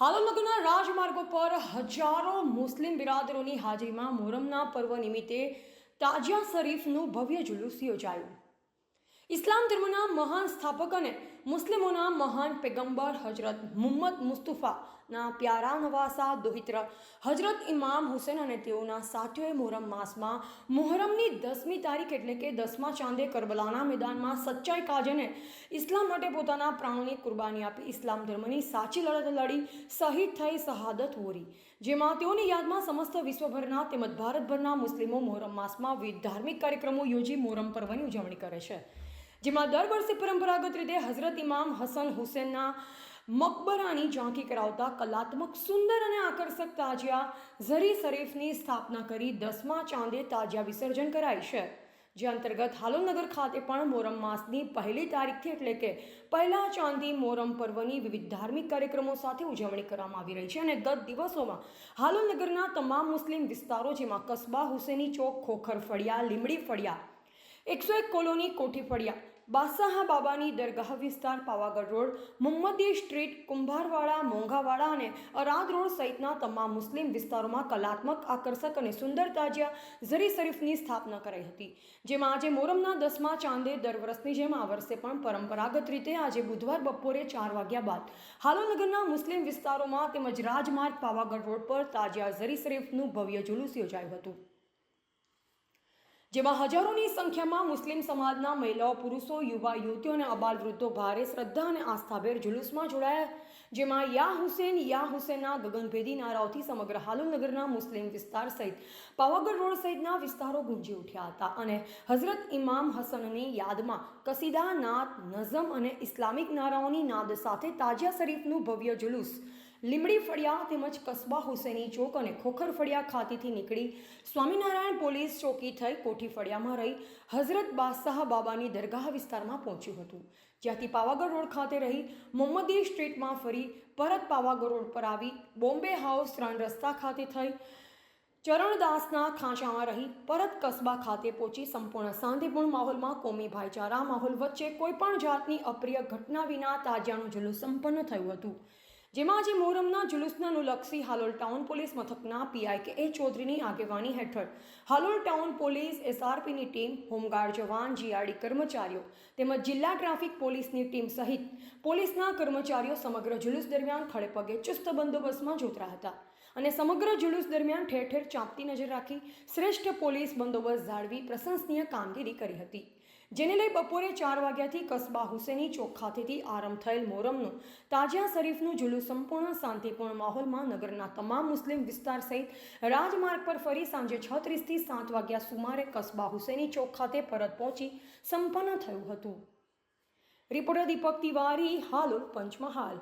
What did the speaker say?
હાલોલનગરના રાજમાર્ગો પર હજારો મુસ્લિમ બિરાદરોની હાજરીમાં મોહરમના પર્વ નિમિત્તે તાજિયા શરીફનું ભવ્ય જુલુસ યોજાયું. ઇસ્લામ ધર્મના મહાન સ્થાપક અને મુસ્લિમોના મહાન પેગંબર હજરત મુહમ્મદ મુસ્તુફાના પ્યારા નવાસા દોહિત્ર. હજરત ઇમામ હુસેન અને તેઓના સાથીઓએ મોહરમ માસમાં, મોહરમની દસમી તારીખ એટલે કે દસમા ચાંદે કરબલાના મેદાનમાં સચ્ચાઈ કાજને ઇસ્લામ માટે પોતાના પ્રાણોની કુરબાની આપી ઇસ્લામ ધર્મની સાચી લડત લડી, શહીદ થઈ શહાદત હોરી જેમાં તેઓની યાદમાં સમસ્ત વિશ્વભરના તેમજ ભારતભરના મુસ્લિમો મોહરમ માસમાં વિવિધ ધાર્મિક કાર્યક્રમો યોજી મોહરમ પર્વની ઉજવણી કરે છે. જેમાં દર વર્ષે પરંપરાગત રીતે હઝરત ઇમામ હસન હુસેનના મકબરાની ઝાંખી કરાવતા કલાત્મક, સુંદર અને આકર્ષક તાજિયા ઝરી શરીફની સ્થાપના કરી દસમા ચાંદે તાજિયા વિસર્જન કરાય છે. જે અંતર્ગત હાલોનગર ખાતે પણ મોરમ માસની પહેલી તારીખથી એટલે કે પહેલા ચાંદી મોરમ પર્વની વિવિધ ધાર્મિક કાર્યક્રમો સાથે ઉજવણી કરવામાં આવી રહી છે અને ગત દિવસોમાં હાલોનગરના તમામ મુસ્લિમ વિસ્તારો જેમાં કસ્બા હુસેની ચોક, ખોખર ફળિયા લીમડી ફળિયા, એકસો એક કોલોની, કોઠી ફળિયા બાદશાહ બાબાની દરગાહ વિસ્તાર પાવાગઢ રોડ મુહમ્મદી સ્ટ્રીટ, કુંભારવાડા, મોંઘાવાડા અને અરાદ રોડ સહિતના તમામ મુસ્લિમ વિસ્તારોમાં કલાત્મક, આકર્ષક અને સુંદર તાજિયા ઝરી શરીફની સ્થાપના કરાઈ હતી. જેમાં આજે મોરમના દસમા ચાંદે દર વર્ષની જેમ આ વર્ષે પણ પરંપરાગત રીતે આજે બુધવાર બપોરે ચાર વાગ્યા બાદ હાલોનગરના મુસ્લિમ વિસ્તારોમાં તેમજ રાજમાર્ગ પાવાગઢ રોડ પર તાજિયા ઝરી શરીફનું ભવ્ય જુલુસ યોજાયું હતું. જેમાં હજારોની સંખ્યામાં મુસ્લિમ સમાજના મહિલાઓ, પુરુષો, યુવા યુવતીઓ અને અબાલ વૃદ્ધો ભારે શ્રદ્ધા અને આસ્થાભેર જુલુસમાં જોડાયા. જેમાં યા હુસેન, યા હુસેનના ગગનભેદી નારાઓથી સમગ્ર હાલુનગરના મુસ્લિમ વિસ્તાર સહિત પાવાગઢ રોડ સહિતના વિસ્તારો ગુંજી ઉઠ્યા હતા અને હઝરત ઇમામ હસનની યાદમાં કસીદા નાત નઝમ અને ઇસ્લામિક નારાઓની નાદ સાથે તાજિયા શરીફનું ભવ્ય જુલુસ લીમડી ફળિયા તેમજ કસ્બા હુસેની ચોક અને ખોખર ફળિયા ખાતેથી નીકળી સ્વામિનારાયણ પોલીસ ચોકી થઈ કોઠી ફળિયામાં રહી હઝરત બાદશાહ બાબાની દરગાહ વિસ્તારમાં પહોંચ્યું હતું. જ્યાંથી પાવાગઢ રોડ ખાતે રહી મોહમ્મદી સ્ટ્રીટમાં ફરી પરત પાવાગઢ રોડ પર આવી બોમ્બે હાઉસ ત્રણ રસ્તા ખાતે થઈ ચરણદાસના ખાંચામાં રહી પરત કસ્બા ખાતે પહોંચી સંપૂર્ણ શાંતિપૂર્ણ માહોલમાં કોમી ભાઈચારા માહોલ વચ્ચે કોઈપણ જાતની અપ્રિય ઘટના વિના તાજિયાનું જુલુસ સંપન્ન થયું હતું. જેમાં આજે મોહરમના જુલુસના અનુલક્ષી હાલોલ ટાઉન પોલીસ મથકના પીઆઈ કે એ ચૌધરીની આગેવાની હેઠળ. હાલોલ ટાઉન પોલીસ એસઆરપીની ટીમ, હોમગાર્ડ જવાન, જીઆરડી કર્મચારીઓ તેમજ જિલ્લા ટ્રાફિક પોલીસની ટીમ સહિત પોલીસના કર્મચારીઓ સમગ્ર જુલુસ દરમિયાન ખડેપગે ચુસ્ત બંદોબસ્તમાં જોતરા હતા અને સમગ્ર જુલુસ દરમિયાન ઠેર ઠેર ચાંપતી નજર રાખી શ્રેષ્ઠ પોલીસ બંદોબસ્ત જાળવી પ્રશંસનીય કામગીરી કરી હતી. જેને લઈ બપોરે ચાર વાગ્યાથી કસબા હુસેની ચોક ખાતેથી આરંભ થયેલ મોરમનું તાજિયા શરીફનું જુલુસ સંપૂર્ણ શાંતિપૂર્ણ માહોલમાં નગરના તમામ મુસ્લિમ વિસ્તાર સહિત રાજમાર્ગ પર ફરી સાંજે છ ત્રીસથી સાત વાગ્યા સુમારે કસબા હુસેની ચોક ખાતે પરત પહોંચી સંપન્ન થયું હતું. રિપોર્ટર દીપક તિવારી હાલ પંચમહાલ.